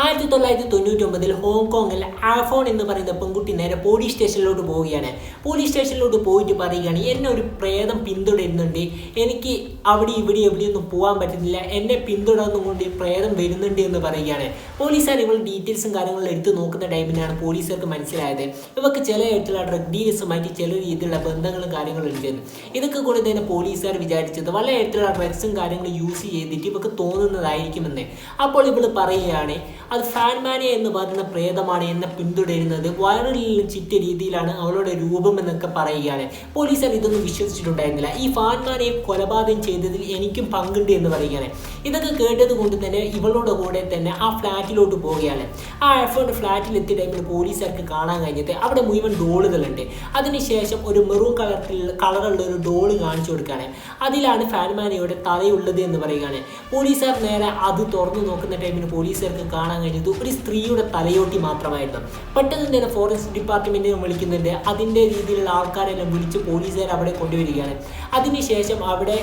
ആയിരത്തി തൊള്ളായിരത്തി തൊണ്ണൂറ്റി ഒമ്പതിൽ ഹോങ്കോങ്ങിൽ ആഫോൺ എന്ന് പറയുന്ന പെൺകുട്ടി നേരെ പോലീസ് സ്റ്റേഷനിലോട്ട് പോവുകയാണ്. പോലീസ് സ്റ്റേഷനിലോട്ട് പോയിട്ട് പറയുകയാണ് എന്നെ ഒരു പ്രേതം പിന്തുടരുന്നുണ്ട്. എനിക്ക് അവിടെ ഇവിടെ എവിടെയൊന്നും പോകാൻ പറ്റുന്നില്ല. എന്നെ പിന്തുടർന്നുകൊണ്ട് പ്രേതം വരുന്നുണ്ട് എന്ന് പറയുകയാണ്. പോലീസുകാർ ഇവൾ ഡീറ്റെയിൽസും കാര്യങ്ങളും എടുത്ത് നോക്കുന്ന ടൈമിലാണ് പോലീസുകാർക്ക് മനസ്സിലായത്. ഇവർക്ക് ചില തരത്തിലുള്ള ഡ്രഗ് ഡീലേഴ്സുമായിട്ട് ചില രീതിയിലുള്ള ബന്ധങ്ങളും കാര്യങ്ങളും ഉണ്ട്. ഇതൊക്കെ കൂടെ തന്നെ പോലീസുകാർ വിചാരിച്ചത് വളരെ തരത്തിലുള്ള ഡ്രഗ്സും കാര്യങ്ങളും യൂസ് ചെയ്തിട്ട് ഇവർക്ക് തോന്നുന്നതായിരിക്കുമെന്ന്. അപ്പോൾ ഇവൾ പറയുകയാണ് അത് ഫാൻമാനിയ എന്ന് പറയുന്ന പ്രേതമാണ് എന്നെ പിന്തുടരുന്നത്. വയറിൽ ചിറ്റ രീതിയിലാണ് അവളുടെ രൂപം എന്നൊക്കെ പറയുകയാണ്. പോലീസുകാർ ഇതൊന്നും വിശ്വസിച്ചിട്ടുണ്ടായിരുന്നില്ല. ഈ ഫാൻമാനിയെ കൊലപാതകം ചെയ്തതിൽ എനിക്കും പങ്കുണ്ട് എന്ന് പറയുകയാണ്. ഇതൊക്കെ കേട്ടത് കൊണ്ട് തന്നെ ഇവളുടെ കൂടെ തന്നെ ആ ഫ്ലാറ്റിലോട്ട് പോവുകയാണ്. ആ എഫേർട്ട് ഫ്ലാറ്റിൽ എത്തിയ ടൈമിൽ പോലീസുകാർക്ക് കാണാൻ കഴിഞ്ഞത് അവിടെ മുഴുവൻ ഡോളുകളുണ്ട്. അതിനുശേഷം ഒരു മെറൂൺ കളറിൽ കളറുള്ള ഒരു ഡോൾ കാണിച്ചു കൊടുക്കുകയാണ്. അതിലാണ് ഫാൻമാനിയുടെ തലയുള്ളത് എന്ന് പറയുകയാണ്. പോലീസുകാർ നേരെ അത് തുറന്നു നോക്കുന്ന ടൈമിൽ പോലീസുകാർക്ക് കാണാൻ കഴിഞ്ഞത് ഒരു സ്ത്രീയുടെ തലയോട്ടി മാത്രമായിരുന്നു. പെട്ടെന്ന് തന്നെ ഫോറസ്റ്റ് ഡിപ്പാർട്ട്മെന്റിനെ വിളിക്കുന്നുണ്ട് അതിന്റെ രീതിയിലുള്ള ആൾക്കാരെല്ലാം വിളിച്ച് പോലീസുകാർ അവിടെ കൊണ്ടുവരികയാണ്. അതിനുശേഷം അവിടെ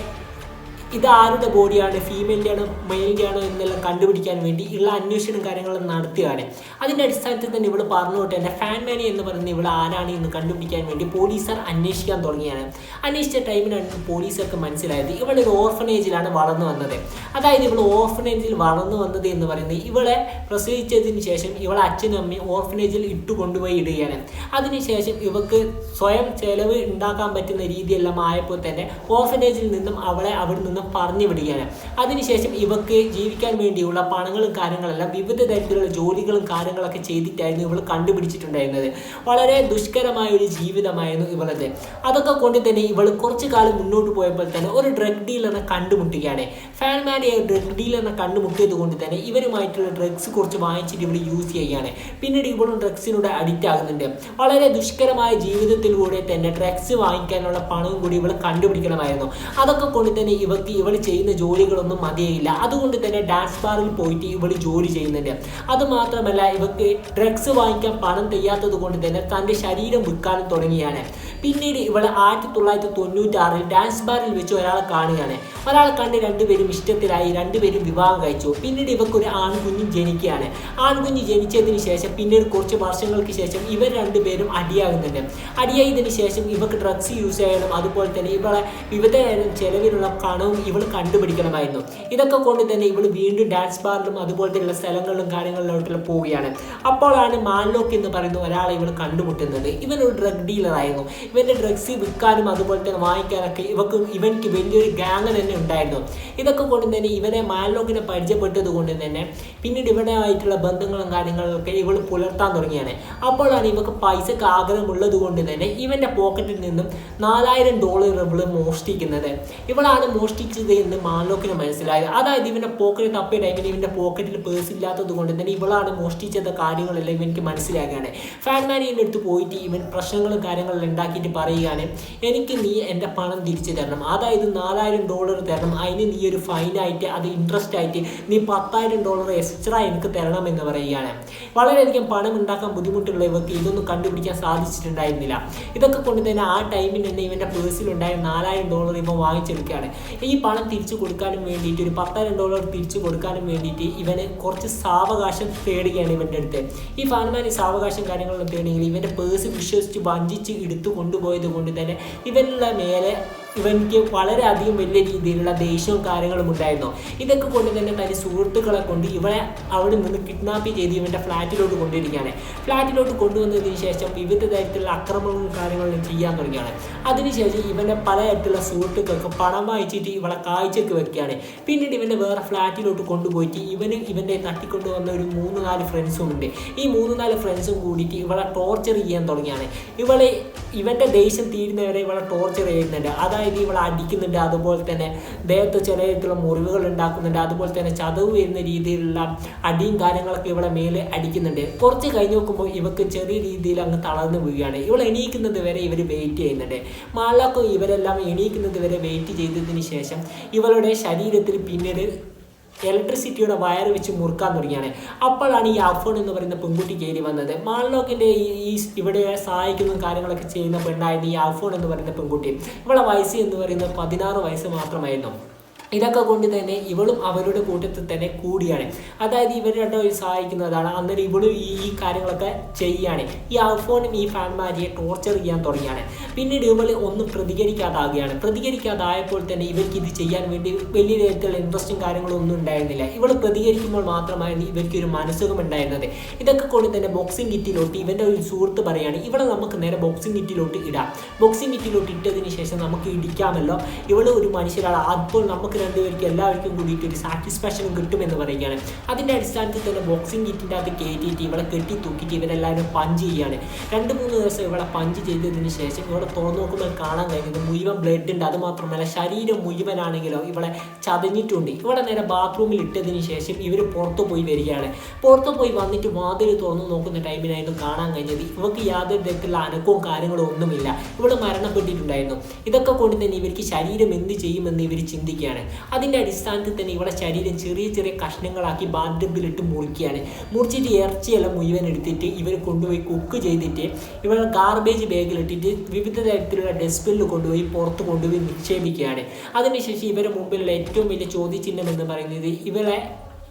ഇത് ആരുടെ ബോഡിയാണ്? ഫീമെയിലിന്റെ ആണ് മെയിലിന്റെ ആണോ എന്നെല്ലാം കണ്ടുപിടിക്കാൻ വേണ്ടി ഉള്ള അന്വേഷണം കാര്യങ്ങളും നടത്തുകയാണ്. അതിന്റെ അടിസ്ഥാനത്തിൽ തന്നെ ഇവൾ പറഞ്ഞുകൊണ്ട് തന്നെ ഫാൻമാനി എന്ന് പറയുന്ന ഇവൾ ആരാണ് എന്ന് കണ്ടുപിടിക്കാൻ വേണ്ടി പോലീസുകാർ അന്വേഷിക്കാൻ തുടങ്ങിയാണ്. അന്വേഷിച്ച ടൈമിനാണ് പോലീസുകാർക്ക് മനസ്സിലായത് ഇവൾ ഒരു ഓർഫനേജിലാണ് വളർന്നു വന്നത്. അതായത് ഇവൾ ഓർഫനേജിൽ വളർന്നു വന്നത് എന്ന് പറയുന്നത് ഇവളെ പ്രസവിച്ചതിന് ശേഷം ഇവളെ അച്ഛനും അമ്മയും ഓർഫനേജിൽ ഇട്ടു കൊണ്ടുപോയി ഇടുകയാണ്. അതിനുശേഷം ഇവക്ക് സ്വയം ചെലവ് ഉണ്ടാക്കാൻ പറ്റുന്ന രീതിയെല്ലാം ആയപ്പോൾ തന്നെ ഓർഫനേജിൽ നിന്നും അവളെ അവിടെ നിന്നും പറഞ്ഞു വിടുകയാണ്. അതിനുശേഷം ഇവക്ക് ജീവിക്കാൻ വേണ്ടിയുള്ള പണങ്ങളും കാര്യങ്ങളെല്ലാം വിവിധ തരത്തിലുള്ള ജോലികളും കാര്യങ്ങളൊക്കെ ചെയ്തിട്ടായിരുന്നു ഇവൾ കണ്ടുപിടിച്ചിട്ടുണ്ടായിരുന്നത്. വളരെ ദുഷ്കരമായ ഒരു ജീവിതമായിരുന്നു ഇവളത്. അതൊക്കെ കൊണ്ട് തന്നെ ഇവൾ കുറച്ചു കാലം മുന്നോട്ട് പോയപ്പോൾ തന്നെ ഒരു ഡ്രഗ് ഡീലറിനെ കണ്ടുമുട്ടുകയാണ്. ഫാൻമാനെ ഡ്രഗ് ഡീലറിനെ കണ്ടുമുട്ടിയത് കൊണ്ട് തന്നെ ഇവരുമായിട്ടുള്ള ഡ്രഗ്സ് കുറച്ച് വാങ്ങിച്ചിട്ട് ഇവൾ യൂസ് ചെയ്യുകയാണ്. പിന്നീട് ഇവളും ഡ്രഗ്സിനോട് അഡിക്റ്റ് ആകുന്നുണ്ട്. വളരെ ദുഷ്കരമായ ജീവിതത്തിലൂടെ തന്നെ ഡ്രഗ്സ് വാങ്ങിക്കാനുള്ള പണവും കൂടി ഇവൾ കണ്ടുപിടിക്കണമായിരുന്നു. അതൊക്കെ കൊണ്ട് തന്നെ ഇവർക്ക് ഇവൾ ചെയ്യുന്ന ജോലികളൊന്നും മതിയില്ല അതുകൊണ്ട് തന്നെ ഡാൻസ് ബാറിൽ പോയിട്ട് ഇവൾ ജോലി ചെയ്യുന്നുണ്ട്. അത് മാത്രമല്ല ഇവക്ക് ഡ്രഗ്സ് വാങ്ങിക്കാൻ പണം തയ്യാത്തത് കൊണ്ട് തന്നെ തന്റെ ശരീരം വിൽക്കാനും തുടങ്ങിയാണ്. പിന്നീട് ഇവൾ ആയിരത്തി തൊള്ളായിരത്തി തൊണ്ണൂറ്റി ആറിൽ ഡാൻസ് ബാറിൽ വെച്ച് ഒരാളെ കാണുകയാണ്. ഒരാളെ കണ്ട് രണ്ടുപേരും ഇഷ്ടത്തിലായി രണ്ടുപേരും വിവാഹം കഴിച്ചു. പിന്നീട് ഇവക്കൊരു ആൺകുഞ്ഞ് ജനിക്കുകയാണ്. ആൺകുഞ്ഞ് ജനിച്ചതിന് ശേഷം പിന്നീട് കുറച്ച് വർഷങ്ങൾക്ക് ശേഷം ഇവർ രണ്ടുപേരും അടിയാകുന്നുണ്ട്. അടിയായതിനു ശേഷം ഇവർക്ക് ഡ്രഗ്സ് യൂസ് ചെയ്യണം അതുപോലെ തന്നെ ഇവളെ വിവിധ ചെലവിലുള്ള പണവും ഇവൾ കണ്ടുപിടിക്കണമായിരുന്നു. ഇതൊക്കെ കൊണ്ട് തന്നെ ഇവൾ വീണ്ടും ഡാൻസ് ബാറിലും അതുപോലെ തന്നെയുള്ള സ്ഥലങ്ങളിലും കാര്യങ്ങളിലോട്ടുള്ള പോവുകയാണ്. അപ്പോഴാണ് മാൻലോക്ക് എന്ന് പറയുന്ന ഒരാളെ ഇവൾ കണ്ടുമുട്ടുന്നത്. ഇവനൊരു ഡ്രഗ് ഡീലറായിരുന്നു ഇവന്റെ ഡ്രഗ്സ് വിൽക്കാനും അതുപോലെ തന്നെ വാങ്ങിക്കാനൊക്കെ ഇവക്ക് ഇവൻക്ക് വലിയൊരു ഗ്യാങ് തന്നെ ഉണ്ടായിരുന്നു. ഇതൊക്കെ കൊണ്ട് തന്നെ ഇവനെ മാലോക്കിനെ പരിചയപ്പെട്ടത് കൊണ്ട് തന്നെ പിന്നീട് ഇവനായിട്ടുള്ള ബന്ധങ്ങളും കാര്യങ്ങളൊക്കെ ഇവൾ പുലർത്താൻ തുടങ്ങിയാണ്. അപ്പോഴാണ് ഇവക്ക് പൈസക്ക് ആഗ്രഹമുള്ളത് കൊണ്ട് തന്നെ ഇവന്റെ പോക്കറ്റിൽ നിന്നും നാലായിരം ഡോളർ ഇവൾ മോഷ്ടിക്കുന്നത്. ഇവളാണ് മോഷ്ടിച്ചത് എന്ന് മാലോക്കിന് മനസ്സിലായത്. അതായത് ഇവന്റെ പോക്കറ്റ് തപ്പിയ ടൈമിൽ ഇവന്റെ പോക്കറ്റിൽ പേഴ്സ് ഇല്ലാത്തത് കൊണ്ട് തന്നെ ഇവളാണ് മോഷ്ടിച്ചത് കാര്യങ്ങളെല്ലാം ഇവനിക്ക് മനസ്സിലാക്കുകയാണ് ഫാൻമാനിയുടെ അടുത്ത് പോയിട്ട് ഇവൻ പ്രശ്നങ്ങളും കാര്യങ്ങളും ഉണ്ടാക്കിയിട്ട് പറയുകയാണ് എനിക്ക് നീ എന്റെ പണം തിരിച്ചു തരണം. അതായത് നാലായിരം ഡോളർ തരണം. അതിന് നീ ഒരു ഫൈനായിട്ട് അത് ഇൻട്രസ്റ്റ് ആയിട്ട് നീ പത്തായിരം ഡോളർ എക്സ്ട്രാ എനിക്ക് തരണം എന്ന് പറയുകയാണ്. വളരെയധികം പണം ഉണ്ടാക്കാൻ ബുദ്ധിമുട്ടുള്ള ഇവർക്ക് ഇതൊന്നും കണ്ടുപിടിക്കാൻ സാധിച്ചിട്ടുണ്ടായിരുന്നില്ല. ഇതൊക്കെ കൊണ്ട് തന്നെ ആ ടൈമിൽ തന്നെ ഇവന്റെ പേഴ്സിലുണ്ടായ നാലായിരം ഡോളർ ഇവൻ വാങ്ങിച്ചെടുക്കുകയാണ്. ഈ പണം തിരിച്ചു കൊടുക്കാനും വേണ്ടിയിട്ട് ഒരു പത്തായിരം ഡോളർ തിരിച്ചു കൊടുക്കാനും വേണ്ടിയിട്ട് ഇവന് കുറച്ച് സാവകാശം തേടുകയാണ് ഇവന്റെ അടുത്ത്. ഈ ഫാൻമാൻ ഈ സാവകാശം കാര്യങ്ങളൊന്നും തേടിയെങ്കിൽ ഇവന്റെ പേഴ്സ് വിശ്വസിച്ച് വഞ്ചിച്ച് എടുത്തു കൊണ്ടുപോയത് കൊണ്ട് തന്നെ ഇവനുള്ള മേലെ ഇവനിക്ക് വളരെയധികം വലിയ രീതിയിലുള്ള ദേഷ്യവും കാര്യങ്ങളും ഉണ്ടായിരുന്നു. ഇതൊക്കെ കൊണ്ട് തന്നെ തന്റെ സുഹൃത്തുക്കളെ കൊണ്ട് ഇവളെ അവിടെ നിന്ന് കിഡ്നാപ്പ് ചെയ്ത് ഇവന്റെ ഫ്ലാറ്റിലോട്ട് കൊണ്ടുവരികയാണ്. ഫ്ലാറ്റിലോട്ട് കൊണ്ടുവന്നതിന് ശേഷം വിവിധ തരത്തിലുള്ള അക്രമങ്ങളും കാര്യങ്ങളും ചെയ്യാൻ തുടങ്ങിയാണ്. അതിനുശേഷം ഇവന്റെ പല തരത്തിലുള്ള സുഹൃത്തുക്കൾക്ക് പണം വായിച്ചിട്ട് ഇവളെ കാഴ്ചക്ക് വെക്കുകയാണ്. പിന്നീട് ഇവന്റെ വേറെ ഫ്ലാറ്റിലോട്ട് കൊണ്ടുപോയിട്ട് ഇവന് ഇവന്റെ തട്ടിക്കൊണ്ടുവന്ന ഒരു മൂന്ന് നാല് ഫ്രണ്ട്സും ഉണ്ട്. ഈ മൂന്ന് നാല് ഫ്രണ്ട്സും കൂടിയിട്ട് ഇവളെ ടോർച്ചർ ചെയ്യാൻ തുടങ്ങിയാണ്. ഇവളെ ഇവന്റെ ദേഷ്യം തീരുന്നവരെ ഇവളെ ടോർച്ചർ ചെയ്യുന്നുണ്ട്. അതായത് ഇവളെ അടിക്കുന്നുണ്ട്. അതുപോലെ തന്നെ ദേഹത്ത് ചില രീതിയിലുള്ള മുറിവുകൾ ഉണ്ടാക്കുന്നുണ്ട്. അതുപോലെ തന്നെ ചതവ് വരുന്ന രീതിയിലുള്ള അടിയും കാര്യങ്ങളൊക്കെ ഇവളെ മേലെ അടിക്കുന്നുണ്ട്. കുറച്ച് കഴിഞ്ഞ് നോക്കുമ്പോൾ ഇവക്ക് ചെറിയ രീതിയിൽ അങ്ങ് തളർന്നു വീഴുകയാണ്. ഇവൾ എണീക്കുന്നത് വരെ ഇവർ വെയിറ്റ് ചെയ്യുന്നുണ്ട്. മാലാക്കും ഇവരെല്ലാം എണീക്കുന്നത് വരെ വെയിറ്റ് ചെയ്തതിന് ശേഷം ഇവളുടെ ശരീരത്തിൽ പിന്നീട് ഇലക്ട്രിസിറ്റിയുടെ വയർ വെച്ച് മുറുക്കാൻ തുടങ്ങിയാണ്. അപ്പോഴാണ് ഈ അഫോൺ എന്ന് പറയുന്ന പെൺകുട്ടി കയറി വന്നത്. മാൾലോക്കിന്റെ ഈ ഇവിടെ സഹായിക്കുന്ന കാര്യങ്ങളൊക്കെ ചെയ്യുന്ന പെണ്ണായിരുന്നു ഈ അഫോൺ എന്ന് പറയുന്ന പെൺകുട്ടി. ഇവളെ വയസ്സ് എന്ന് പറയുന്നത് പതിനാറ് വയസ്സ് മാത്രമായിരുന്നു. ഇതൊക്കെ കൊണ്ട് തന്നെ ഇവളും അവരുടെ കൂട്ടത്തിൽ തന്നെ കൂടിയാണ്. അതായത് ഇവർ രണ്ടുപേരും സഹായിക്കുന്നതാണ്. അന്നേരം ഇവളും ഈ ഈ കാര്യങ്ങളൊക്കെ ചെയ്യാണ്. ഈ അൽഫോണും ഈ ഫാൻമാരിയെ ടോർച്ചർ ചെയ്യാൻ തുടങ്ങിയാണ്. പിന്നീട് ഇവൾ ഒന്നും പ്രതികരിക്കാതാകുകയാണ്. പ്രതികരിക്കാതായപ്പോൾ തന്നെ ഇവർക്ക് ഇത് ചെയ്യാൻ വേണ്ടി വലിയ തരത്തിലുള്ള ഇൻട്രസ്റ്റും കാര്യങ്ങളും ഒന്നും ഉണ്ടായിരുന്നില്ല. ഇവൾ പ്രതികരിക്കുമ്പോൾ മാത്രമായിരുന്നു ഇവർക്ക് ഒരു മനസ്സുഖം ഉണ്ടായിരുന്നത്. ഇതൊക്കെ കൊണ്ട് തന്നെ ബോക്സിംഗ് കിറ്റിലോട്ട് ഇവന്റെ ഒരു സുഹൃത്ത് പറയുകയാണ് ഇവിടെ നമുക്ക് നേരെ ബോക്സിംഗ് കിറ്റിലോട്ട് ഇടാം. ബോക്സിംഗ് കിറ്റിലോട്ട് ഇട്ടതിന് ശേഷം നമുക്ക് ഇടിക്കാമല്ലോ. ഇവൾ ഒരു മനുഷ്യരാണ്. അപ്പോൾ നമുക്ക് രണ്ടുപേർക്കും എല്ലാവർക്കും കൂടിയിട്ട് ഒരു സാറ്റിസ്ഫാക്ഷനും കിട്ടുമെന്ന് പറയുകയാണ്. അതിന്റെ അടിസ്ഥാനത്തിൽ തന്നെ ബോക്സിംഗ് കിറ്റിന്റെ അകത്ത് കയറ്റിയിട്ട് ഇവളെ കെട്ടി തൂക്കിയിട്ട് ഇവരെല്ലാവരും പഞ്ച് ചെയ്യുകയാണ്. രണ്ട് മൂന്ന് ദിവസം ഇവളെ പഞ്ച് ചെയ്തതിന് ശേഷം ഇവളെ തുറന്നു നോക്കുമ്പോൾ കാണാൻ കഴിയുന്നത് മുഴുവൻ ബ്ലഡ് ഉണ്ട്. അതുമാത്രമല്ല ശരീരം മുഴുവനാണെങ്കിലോ ഇവളെ ചതഞ്ഞിട്ടുണ്ട്. ഇവിടെ നേരെ ബാത്റൂമിൽ ഇട്ടതിന് ശേഷം ഇവർ പുറത്തു പോയി വരികയാണ്. പുറത്തു പോയി വന്നിട്ട് വാതിൽ തുറന്നു നോക്കുന്ന ടൈമിനായിരുന്നു കാണാൻ കഴിഞ്ഞത്. ഇവർക്ക് യാതൊരു തരത്തിലുള്ള അനക്കവും കാര്യങ്ങളും ഒന്നുമില്ല. ഇവൾ മരണപ്പെട്ടിട്ടുണ്ടായിരുന്നു. ഇതൊക്കെ കൊണ്ട് തന്നെ ഇവർക്ക് ശരീരം എന്ത് ചെയ്യുമെന്ന് ഇവർ ചിന്തിക്കുകയാണ്. അതിന്റെ അടിസ്ഥാനത്തിൽ തന്നെ ഇവളെ ശരീരം ചെറിയ ചെറിയ കഷ്ണങ്ങളാക്കി ബാത്ടബിലിട്ട് മുറിക്കുകയാണ്. മുറിച്ചിട്ട് ഇറച്ചിയെല്ലാം മുഴുവൻ എടുത്തിട്ട് ഇവർ കൊണ്ടുപോയി കുക്ക് ചെയ്തിട്ട് ഇവളെ ഗാർബേജ് ബാഗിലിട്ടിട്ട് വിവിധ തരത്തിലുള്ള ഡസ്റ്റ്ബിനിൽ കൊണ്ടുപോയി പുറത്ത് കൊണ്ടുപോയി നിക്ഷേപിക്കുകയാണ്. അതിനുശേഷം ഇവരുടെ മുമ്പിലുള്ള ഏറ്റവും വലിയ ചോദ്യചിഹ്നം എന്ന് പറയുന്നത് ഇവളെ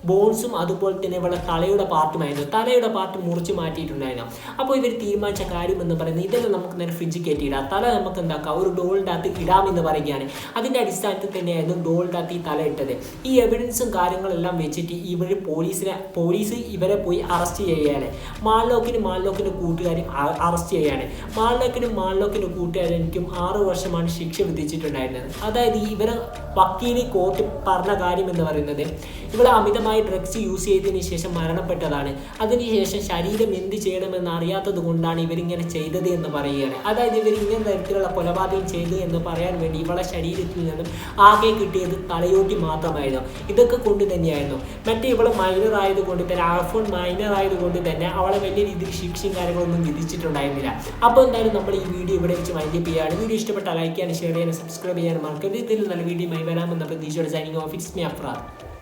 ബോൺസും അതുപോലെ തന്നെ ഇവളെ തലയുടെ പാർട്ടുമായിരുന്നു തലയുടെ പാർട്ട് മുറിച്ച് മാറ്റിയിട്ടുണ്ടായിരുന്നു. അപ്പോൾ ഇവർ തീരുമാനിച്ച കാര്യം എന്ന് പറയുന്നത് ഇതെല്ലാം നമുക്ക് നേരെ ഫ്രിഡ്ജ് കയറ്റിയിടാം. തല നമുക്ക് എന്താക്കാം? ഒരു ഡോളിന്റെ അകത്ത് ഇടാമെന്ന് പറയുകയാണ്. അതിന്റെ അടിസ്ഥാനത്തിൽ തന്നെയായിരുന്നു ഡോളിന്റെ അകത്ത് ഈ തല ഇട്ടത്. ഈ എവിഡൻസും കാര്യങ്ങളെല്ലാം വെച്ചിട്ട് ഇവർ പോലീസിനെ പോലീസ് ഇവരെ പോയി അറസ്റ്റ് ചെയ്യുകയാണ്. മാൾലോക്കിനും മാൾലോക്കിന്റെ കൂട്ടുകാരും അറസ്റ്റ് ചെയ്യുകയാണ്. മാൾലോക്കിനും മാൾലോക്കിന്റെ കൂട്ടുകാരനും ആറ് വർഷമാണ് ശിക്ഷ വിധിച്ചിട്ടുണ്ടായിരുന്നത്. അതായത് ഇവരെ വക്കീലി കോർട്ട് പറഞ്ഞ കാര്യം എന്ന് പറയുന്നത് ഇവളെ അമിതമായി ഡ്രഗ്സ് യൂസ് ചെയ്തതിന് ശേഷം മരണപ്പെട്ടതാണ്. അതിനുശേഷം ശരീരം എന്ത് ചെയ്യണമെന്ന് അറിയാത്തത് കൊണ്ടാണ് ഇവരിങ്ങനെ ചെയ്തത് എന്ന് പറയുകയാണ്. അതായത് ഇവർ ഇങ്ങനെ തരത്തിലുള്ള കൊലപാതകം ചെയ്തു എന്ന് പറയാൻ വേണ്ടി ഇവളെ ശരീരത്തിൽ നിന്നും ആകെ കിട്ടിയത് തലയോട്ടി മാത്രമായിരുന്നു. ഇതൊക്കെ കൊണ്ട് തന്നെയായിരുന്നു. മറ്റേ ഇവളെ മൈനർ ആയതുകൊണ്ട് തന്നെ ആൾഫോൺ മൈനർ ആയതുകൊണ്ട് തന്നെ അവളെ വലിയ രീതിയിൽ ശിക്ഷയും കാര്യങ്ങളൊന്നും വിധിച്ചിട്ടുണ്ടായിരുന്നില്ല. അപ്പോൾ എന്തായാലും നമ്മൾ ഈ വീഡിയോ ഇവിടെ വെച്ച് മൈൻഡ് ചെയ്യുകയാണ്. വീഡിയോ ഇഷ്ടപ്പെട്ട ലൈക്ക് ചെയ്യാനും ഷെയർ ചെയ്യാനും സബ്സ്ക്രൈബ് ചെയ്യാനും മറക്കരുത്. ഇതിൽ നല്ല വീഡിയോ വരാമെന്ന പ്രതീക്ഷയോടെ സൈനിങ് ഓഫീസ് മി അഫ്രാദ്